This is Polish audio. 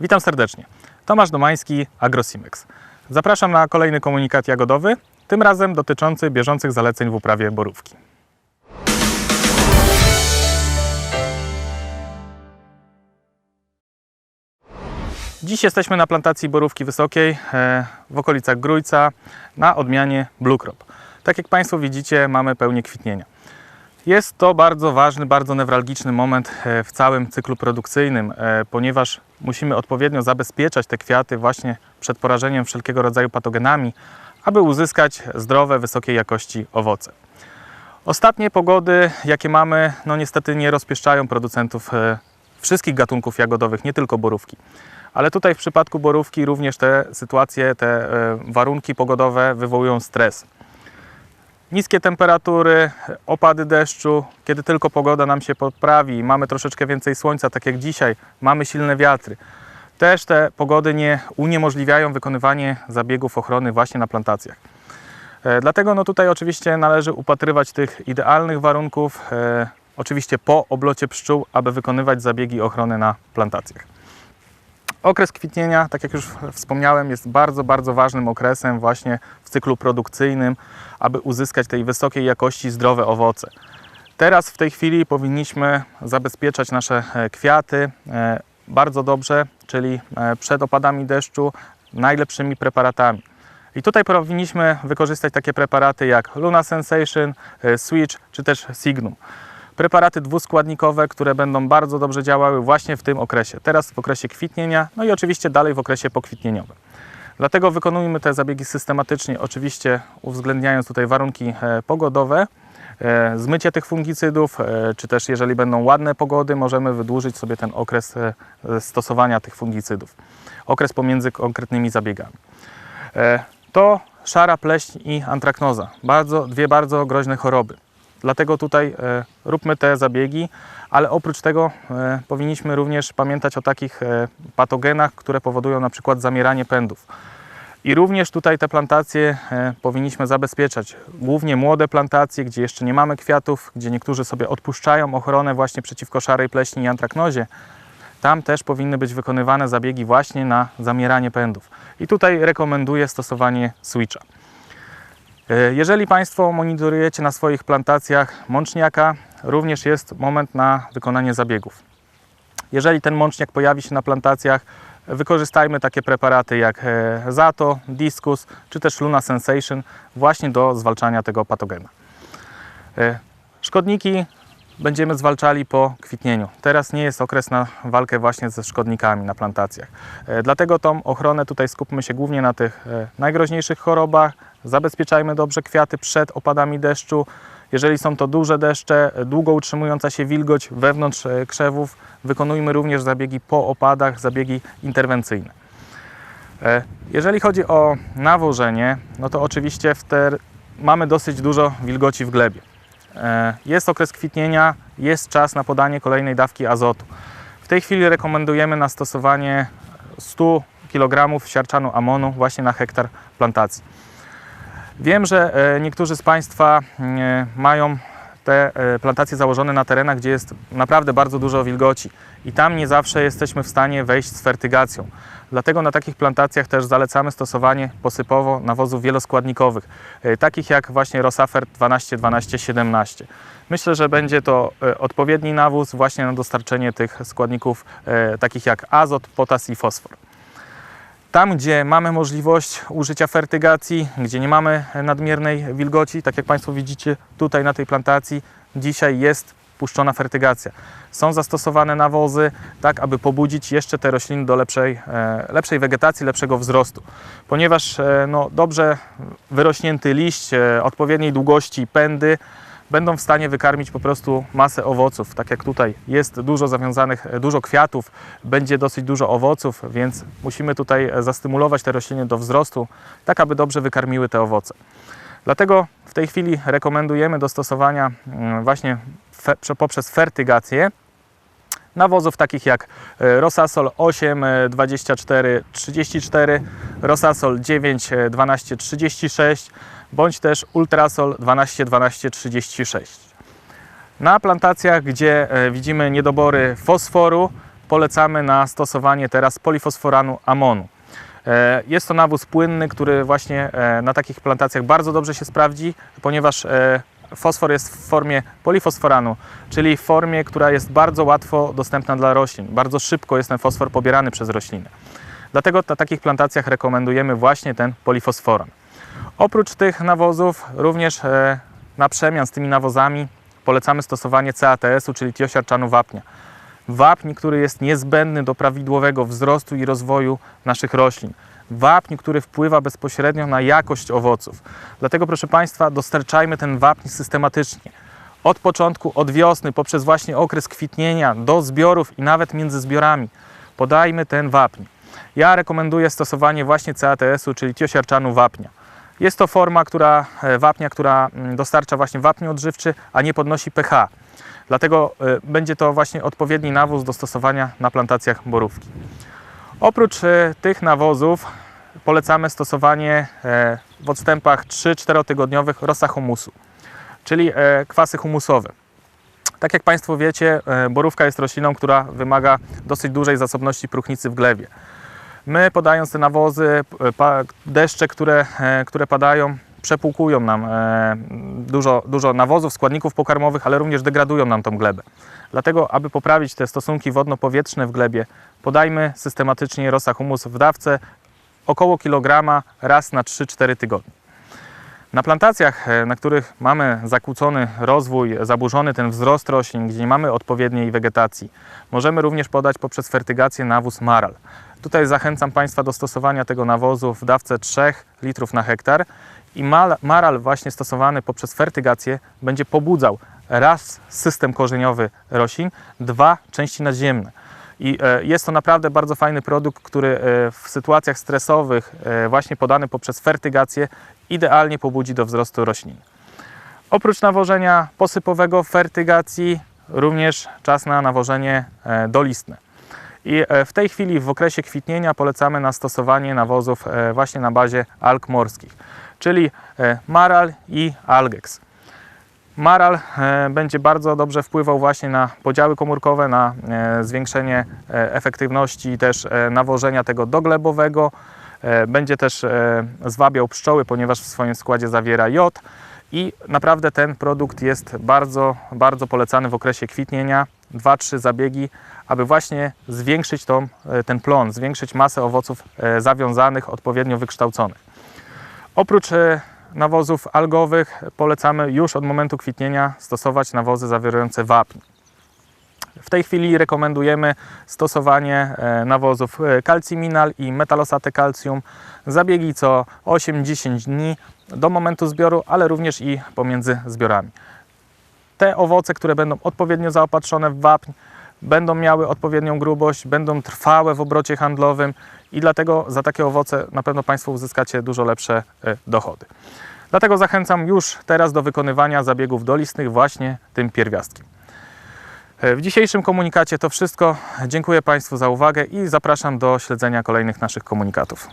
Witam serdecznie. Tomasz Domański, AgroSimex. Zapraszam na kolejny komunikat jagodowy, tym razem dotyczący bieżących zaleceń w uprawie borówki. Dziś jesteśmy na plantacji borówki wysokiej e, w okolicach Grójca na odmianie Blue Crop. Tak jak Państwo widzicie, mamy pełnię kwitnienia. Jest to bardzo ważny, bardzo newralgiczny moment e, w całym cyklu produkcyjnym, e, ponieważ musimy odpowiednio zabezpieczać te kwiaty właśnie przed porażeniem wszelkiego rodzaju patogenami, aby uzyskać zdrowe, wysokiej jakości owoce. Ostatnie pogody, jakie mamy, no niestety nie rozpieszczają producentów e, wszystkich gatunków jagodowych, nie tylko borówki. Ale tutaj w przypadku borówki również te sytuacje, te e, warunki pogodowe wywołują stres niskie temperatury, opady deszczu, kiedy tylko pogoda nam się poprawi, mamy troszeczkę więcej słońca, tak jak dzisiaj, mamy silne wiatry. Też te pogody nie uniemożliwiają wykonywanie zabiegów ochrony właśnie na plantacjach. E, Dlatego no tutaj oczywiście należy upatrywać tych idealnych warunków, e, oczywiście po oblocie pszczół, aby wykonywać zabiegi ochrony na plantacjach. Okres kwitnienia, tak jak już wspomniałem, jest bardzo, bardzo ważnym okresem właśnie w cyklu produkcyjnym, aby uzyskać tej wysokiej jakości zdrowe owoce. Teraz w tej chwili powinniśmy zabezpieczać nasze e, kwiaty e, bardzo dobrze, czyli e, przed opadami deszczu najlepszymi preparatami. I tutaj powinniśmy wykorzystać takie preparaty jak Luna Sensation, Switch czy też Signum preparaty dwuskładnikowe, które będą bardzo dobrze działały właśnie w tym okresie. Teraz w okresie kwitnienia, no i oczywiście dalej w okresie pokwitnieniowym. Dlatego wykonujmy te zabiegi systematycznie, oczywiście uwzględniając tutaj warunki e, pogodowe, e, zmycie tych fungicydów, e, czy też jeżeli będą ładne pogody, możemy wydłużyć sobie ten okres stosowania tych fungicydów. Okres pomiędzy konkretnymi zabiegami. To szara pleśń i antraknoza. Bardzo, dwie bardzo groźne choroby. Dlatego tutaj e, róbmy te zabiegi, ale oprócz tego e, powinniśmy również pamiętać o takich e, patogenach, które powodują na przykład zamieranie pędów. I również tutaj te plantacje powinniśmy zabezpieczać. Głównie młode plantacje, gdzie jeszcze nie mamy kwiatów, gdzie niektórzy sobie odpuszczają ochronę właśnie przeciwko szarej pleśni i antraknozie. Tam też powinny być wykonywane zabiegi właśnie na zamieranie pędów. I tutaj rekomenduję stosowanie switcha. E, Jeżeli Państwo monitorujecie na swoich plantacjach mączniaka, również jest moment na wykonanie zabiegów. Jeżeli ten mączniak pojawi się na plantacjach, wykorzystajmy takie preparaty jak e, Zato, Discus czy też Luna Sensation właśnie do zwalczania tego patogena. E, Szkodniki będziemy zwalczali po kwitnieniu. Teraz nie jest okres na walkę właśnie ze szkodnikami na plantacjach. Dlatego tą ochronę tutaj skupmy się głównie na tych najgroźniejszych chorobach. Zabezpieczajmy dobrze kwiaty przed opadami deszczu. Jeżeli są to duże deszcze, długo utrzymująca się wilgoć wewnątrz e, krzewów, wykonujmy również zabiegi po opadach, zabiegi interwencyjne. E, Jeżeli chodzi o nawożenie, no to oczywiście mamy dosyć dużo wilgoci w glebie. E, Jest okres kwitnienia, jest czas na podanie kolejnej dawki azotu. W tej chwili rekomendujemy na stosowanie 100 kg siarczanu amonu właśnie na hektar plantacji. Wiem, że e, niektórzy z Państwa e, mają te e, plantacje założone na terenach, gdzie jest naprawdę bardzo dużo wilgoci i tam nie zawsze jesteśmy w stanie wejść z fertygacją. Dlatego na takich plantacjach też zalecamy stosowanie posypowo nawozów wieloskładnikowych, takich jak właśnie Rosafer 12, 12, 17. Myślę, że będzie to odpowiedni nawóz właśnie na dostarczenie tych składników takich jak azot, potas i fosfor. Tam, gdzie mamy możliwość użycia fertygacji, gdzie nie mamy nadmiernej wilgoci, tak jak Państwo widzicie tutaj na tej plantacji, dzisiaj jest puszczona fertygacja. Są zastosowane nawozy, tak aby pobudzić jeszcze te rośliny do lepszej, e, lepszej wegetacji, lepszego wzrostu. Ponieważ e, no, dobrze wyrośnięty liść, e, odpowiedniej długości pędy będą w stanie wykarmić po prostu masę owoców. Tak jak tutaj jest dużo zawiązanych, e, dużo kwiatów, będzie dosyć dużo owoców, więc musimy tutaj e, zastymulować te rośliny do wzrostu, tak aby dobrze wykarmiły te owoce. Dlatego w tej chwili rekomendujemy do stosowania mm, właśnie fe, prze- poprzez fertygację nawozów takich jak e, Rosasol 8, e, 24, 34, Rosasol 9, e, 12, 36 bądź też Ultrasol 12, 12, 36. Na plantacjach, gdzie e, widzimy niedobory fosforu, polecamy na stosowanie teraz polifosforanu amonu. E, Jest to nawóz płynny, który właśnie e, na takich plantacjach bardzo dobrze się sprawdzi, ponieważ fosfor jest w formie polifosforanu, czyli w formie, która jest bardzo łatwo dostępna dla roślin. Bardzo szybko jest ten fosfor pobierany przez rośliny. Dlatego na takich plantacjach rekomendujemy właśnie ten polifosforan. Oprócz tych nawozów, również e, na przemian z tymi nawozami polecamy stosowanie CATS-u, czyli tiosiarczanu wapnia. Wapń, który jest niezbędny do prawidłowego wzrostu i rozwoju naszych roślin. Wapń, który wpływa bezpośrednio na jakość owoców. Dlatego, proszę Państwa, dostarczajmy ten wapń systematycznie. Od początku, od wiosny, poprzez właśnie okres kwitnienia do zbiorów i nawet między zbiorami. Podajmy ten wapń. Ja rekomenduję stosowanie właśnie CATS-u, czyli tiosiarczanu wapnia. Jest to forma która, e, wapnia, która mm, dostarcza właśnie wapń odżywczy, a nie podnosi pH. Dlatego e, będzie to właśnie odpowiedni nawóz do stosowania na plantacjach borówki. Oprócz e, tych nawozów polecamy stosowanie w odstępach 3-4 tygodniowych rosa humusu, czyli kwasy humusowe. Tak jak Państwo wiecie, borówka jest rośliną, która wymaga dosyć dużej zasobności próchnicy w glebie. My podając te nawozy, deszcze, które, e, które padają, przepłukują nam e, dużo, dużo nawozów, składników pokarmowych, ale również degradują nam tą glebę. Dlatego, aby poprawić te stosunki wodno-powietrzne w glebie, podajmy systematycznie rosa humus w dawce około kilograma raz na 3-4 tygodnie. Na plantacjach, e, na których mamy zakłócony rozwój, zaburzony ten wzrost roślin, gdzie nie mamy odpowiedniej wegetacji, możemy również podać poprzez fertygację nawóz maral. Tutaj zachęcam Państwa do stosowania tego nawozu w dawce 3 litrów na hektar i maral właśnie stosowany poprzez fertygację będzie pobudzał raz system korzeniowy roślin, dwa części naziemne. I e, jest to naprawdę bardzo fajny produkt, który e, w sytuacjach stresowych, e, właśnie podany poprzez fertygację, idealnie pobudzi do wzrostu roślin. Oprócz nawożenia posypowego fertygacji, również czas na nawożenie dolistne. I w tej chwili, w okresie kwitnienia, polecamy na stosowanie nawozów właśnie na bazie alg morskich, czyli maral i algex. Maral e, będzie bardzo dobrze wpływał właśnie na podziały komórkowe, na e, zwiększenie e, efektywności też e, nawożenia tego doglebowego. Będzie też zwabiał pszczoły, ponieważ w swoim składzie zawiera jod i naprawdę ten produkt jest bardzo, bardzo polecany w okresie kwitnienia. 2-3 zabiegi, aby właśnie zwiększyć tą, ten plon, zwiększyć masę owoców zawiązanych, odpowiednio wykształconych. Oprócz nawozów algowych polecamy już od momentu kwitnienia stosować nawozy zawierające wapń. W tej chwili rekomendujemy stosowanie e, nawozów e, calciminal i metalosate calcium, zabiegi co 8-10 dni do momentu zbioru, ale również i pomiędzy zbiorami. Te owoce, które będą odpowiednio zaopatrzone w wapń, będą miały odpowiednią grubość, będą trwałe w obrocie handlowym i dlatego za takie owoce na pewno Państwo uzyskacie dużo lepsze e, dochody. Dlatego zachęcam już teraz do wykonywania zabiegów dolistnych właśnie tym pierwiastkiem. E, W dzisiejszym komunikacie to wszystko. Dziękuję Państwu za uwagę i zapraszam do śledzenia kolejnych naszych komunikatów.